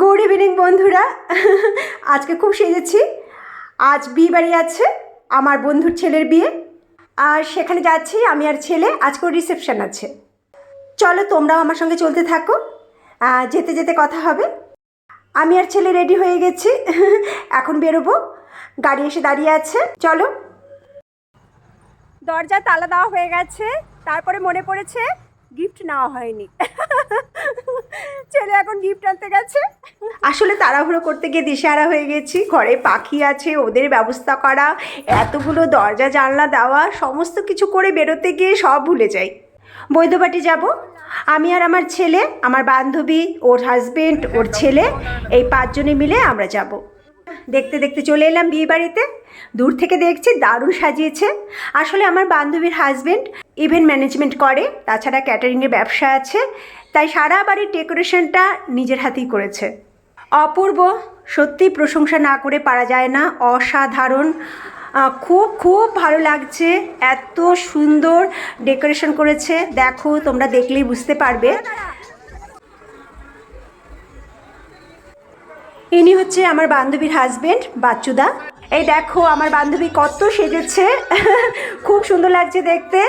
Good evening বন্ধুরা। আজকে খুব সেজেছি। আজ বিয়ে বাড়ি আছে, আমার বন্ধুর ছেলের বিয়ে। আর সেখানে যাচ্ছি, আমি আর ছেলে আজকে রিসেপশন আছে। চলো তোমরাও আমার সঙ্গে চলতে থাকো। যেতে যেতে কথা হবে। আমি আর ছেলে রেডি হয়ে গেছি। এখন বেরোবো। গাড়ি এসে দাঁড়িয়ে আছে। চলো। দরজা তালা দেওয়া হয়ে গেছে। তারপরে মনে পড়েছে গিফট নেওয়া হয়নি। ছেলে এখন গিফট আনতে গেছে। আসলে তাড়াহুড়ো করতে গিয়ে দিশেহারা হয়ে গেছি। ঘরে পাখি আছে, ওদের ব্যবস্থা করা, এতগুলো দরজা, জানলা, দেওয়া, সমস্ত কিছু করে বেরোতে গিয়ে সব ভুলে যাই। বৈধবাটি যাব? আমি আর আমার ছেলে, আমার বান্ধবী, ওর হাজবেন্ড ওর ছেলে, এই পাঁচজনে মিলে আমরা যাব। দেখতে দেখতে চলে এলাম বিয়ে বাড়িতে দূর থেকে দেখছি দারুণ সাজিয়েছে। আসলে আমার বান্ধবীর হাজবেন্ড ইভেন্ট ম্যানেজমেন্ট করে, তাছাড়া ক্যাটারিংয়ের ব্যবসা আছে, তাই সারা বাড়ির ডেকোরেশনটা নিজের হাতেই করেছে। অপূর্ব সত্যি প্রশংসা না করে পারা যায় না, অসাধারণ। খুব খুব ভালো লাগছে, এত সুন্দর ডেকোরেশন করেছে। দেখো, তোমরা দেখলেই বুঝতে পারবে। ইনি হচ্ছে আমার বান্ধবীর হাজবেন্ড বাচ্চুদা। এই দেখো আমার বান্ধবী কত সেজেছে। খুব সুন্দর লাগছে দেখতে।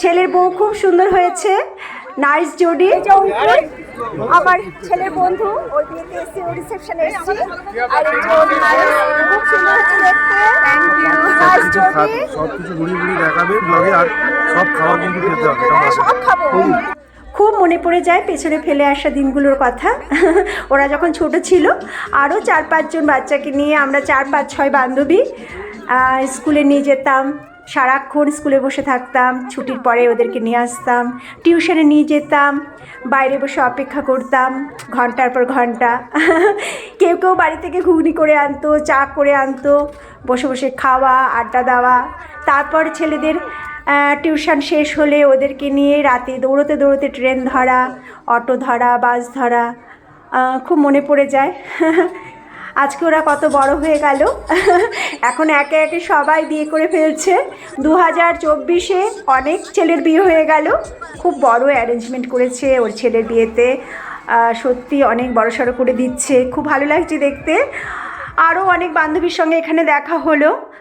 ছেলের বউ খুব সুন্দর হয়েছে। নাইস জোডি আমার ছেলের বন্ধু ওর বিয়েতে এসেছি ওর রিসেপশনে এসেছি। আর এই যে খুব সুন্দর হচ্ছে দেখতে। থ্যাংক ইউ নাইস জোডি সব কিছু ঘুরিয়ে ঘুরিয়ে দেখাবে ব্লগে আর সব খাবার কিন্তু খেতে হবে এটা হ্যাঁ। সব খাব। খুব মনে পড়ে যায় পেছনে ফেলে আসা দিনগুলোর কথা। ওরা যখন ছোট ছিল আরও চার পাঁচজন বাচ্চাকে নিয়ে আমরা চার পাঁচ ছয় বান্ধবী স্কুলে নিয়ে যেতাম। সারাক্ষণ স্কুলে বসে থাকতাম, ছুটির পরে ওদেরকে নিয়ে আসতাম। টিউশনে নিয়ে যেতাম, বাইরে বসে অপেক্ষা করতাম, ঘণ্টার পর ঘণ্টা। কেউ কেউ বাড়ি থেকে ঘুগনি করে আনতো, চা করে আনতো, বসে বসে খাওয়া, আড্ডা দেওয়া। তারপর ছেলেদের টিউশন শেষ হলে ওদেরকে নিয়ে রাতে দৌড়তে দৌড়তে ট্রেন ধরা, অটো ধরা, বাস ধরা খুব মনে পড়ে যায়। আজকে ওরা কত বড় হয়ে গেল। এখন একে একে সবাই বিয়ে করে ফেলছে। দু হাজার চব্বিশে অনেক ছেলের বিয়ে হয়ে গেল। খুব বড় অ্যারেঞ্জমেন্ট করেছে ওর ছেলের বিয়েতে। সত্যি অনেক বড় সড়ো করে দিচ্ছে। খুব ভালো লাগছে দেখতে। আরও অনেক বান্ধবীর সঙ্গে এখানে দেখা হলো।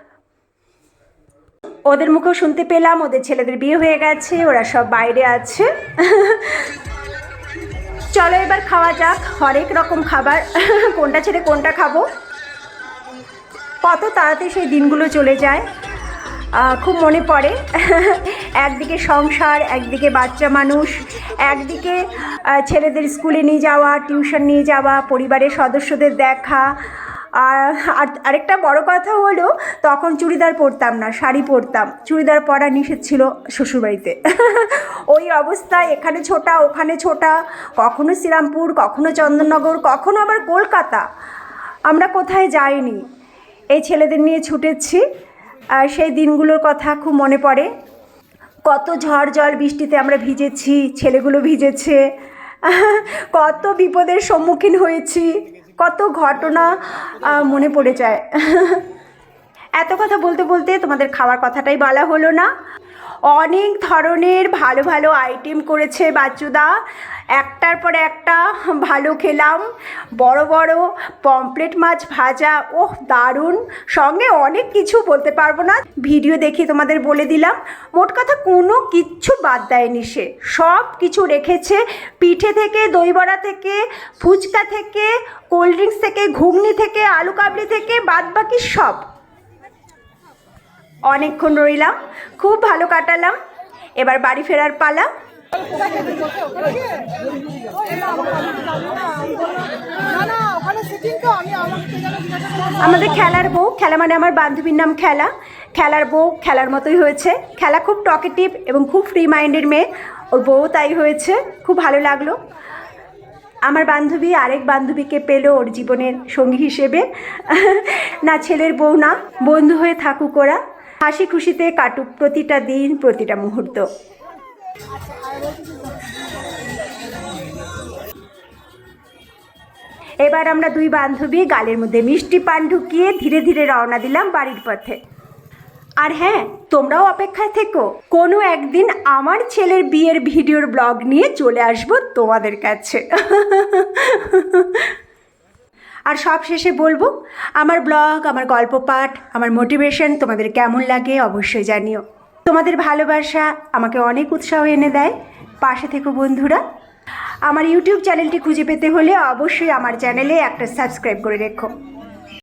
ওদের মুখেও শুনতে পেলাম, ওদের ছেলেদের বিয়ে হয়ে গেছে, ওরা সব বাইরে আছে। চলো এবার খাওয়া যাক, হরেক রকম খাবার, কোনটা ছেড়ে কোনটা খাব। কত তাড়াতাড়ি সেই দিনগুলো চলে যায়। খুব মনে পড়ে। একদিকে সংসার, একদিকে বাচ্চা মানুষ, একদিকে ছেলেদের স্কুলে নিয়ে যাওয়া, টিউশন নিয়ে যাওয়া, পরিবারের সদস্যদের দেখা আর আর আরেকটা বড় কথা হলো, তখন চুড়িদার পরতাম না, শাড়ি পরতাম। চুড়িদার পরা নিষেধ ছিল শ্বশুরবাড়িতে। ওই অবস্থায় এখানে ছোটা, ওখানে ছোটা, কখনো শ্রীরামপুর, কখনো চন্দননগর, কখনো আবার কলকাতা। আমরা কোথায় যাইনি? এই ছেলেদের নিয়ে ছুটেছি। সেই দিনগুলোর কথা খুব মনে পড়ে। কত ঝড় জল বৃষ্টিতে আমরা ভিজেছি, ছেলেগুলো ভিজেছে। কত বিপদের সম্মুখীন হয়েছি। কত ঘটনা মনে পড়ে যায়। এত কথা বলতে বলতে তোমাদের খাওয়ার কথাটাই বলা হলো না। অনেক ধরনের ভালো ভালো আইটেম করেছে বাচ্চুদা। একটার পর একটা ভালো খেলাম। বড় বড় পমপ্লেট মাছ ভাজা, ওহ, দারুণ। সঙ্গে অনেক কিছু বলতে পারব না। ভিডিও দেখে তোমাদের বলে দিলাম। মোট কথা কোনো কিচ্ছু বাদ দেয়নি সে। সব কিছু রেখেছে। পিঠে থেকে, দইবড়া থেকে, ফুচকা থেকে, কোল্ড ড্রিঙ্কস থেকে, ঘুগনি থেকে, আলু কাবলি থেকে বাদ বাকি সব। অনেকক্ষণ রইলাম, খুব ভালো কাটালাম। এবার বাড়ি ফেরার পালা। আমাদের খেলার বউ, খেলা মানে আমার বান্ধবীর নাম খেলা। খেলার বউ খেলার মতোই হয়েছে। খেলা খুব টকেটিভ এবং খুব ফ্রি মাইন্ডের মেয়ে। ওর বউ তাই হয়েছে, খুব ভালো লাগল। আমার বান্ধবী আরেক বান্ধবীকে পেল ওর জীবনের সঙ্গী হিসেবে। না ছেলের বউ না, বন্ধু হয়ে থাকুক ওরা। হাসি খুশিতে কাটুক প্রতিটা দিন, প্রতিটা মুহূর্ত। এবার আমরা দুই বান্ধবী গালের মধ্যে মিষ্টি পান ঢুকিয়ে ধীরে ধীরে রওনা দিলাম বাড়ির পথে। আর হ্যাঁ তোমরাও অপেক্ষায় থেকো। কোনো একদিন আমার ছেলের বিয়ের ভিডিওর ব্লগ নিয়ে চলে আসব তোমাদের কাছে। আর সব শেষে বলব, আমার ব্লগ আমার গল্প পাঠ, আমার মোটিভেশন তোমাদের কেমন লাগে অবশ্যই জানিও। তোমাদের ভালোবাসা আমাকে অনেক উৎসাহ এনে দেয়, পাশে থেকো বন্ধুরা। আমার ইউটিউব চ্যানেলটি খুঁজে পেতে হলে অবশ্যই আমার চ্যানেলে একটা সাবস্ক্রাইব করে রেখো।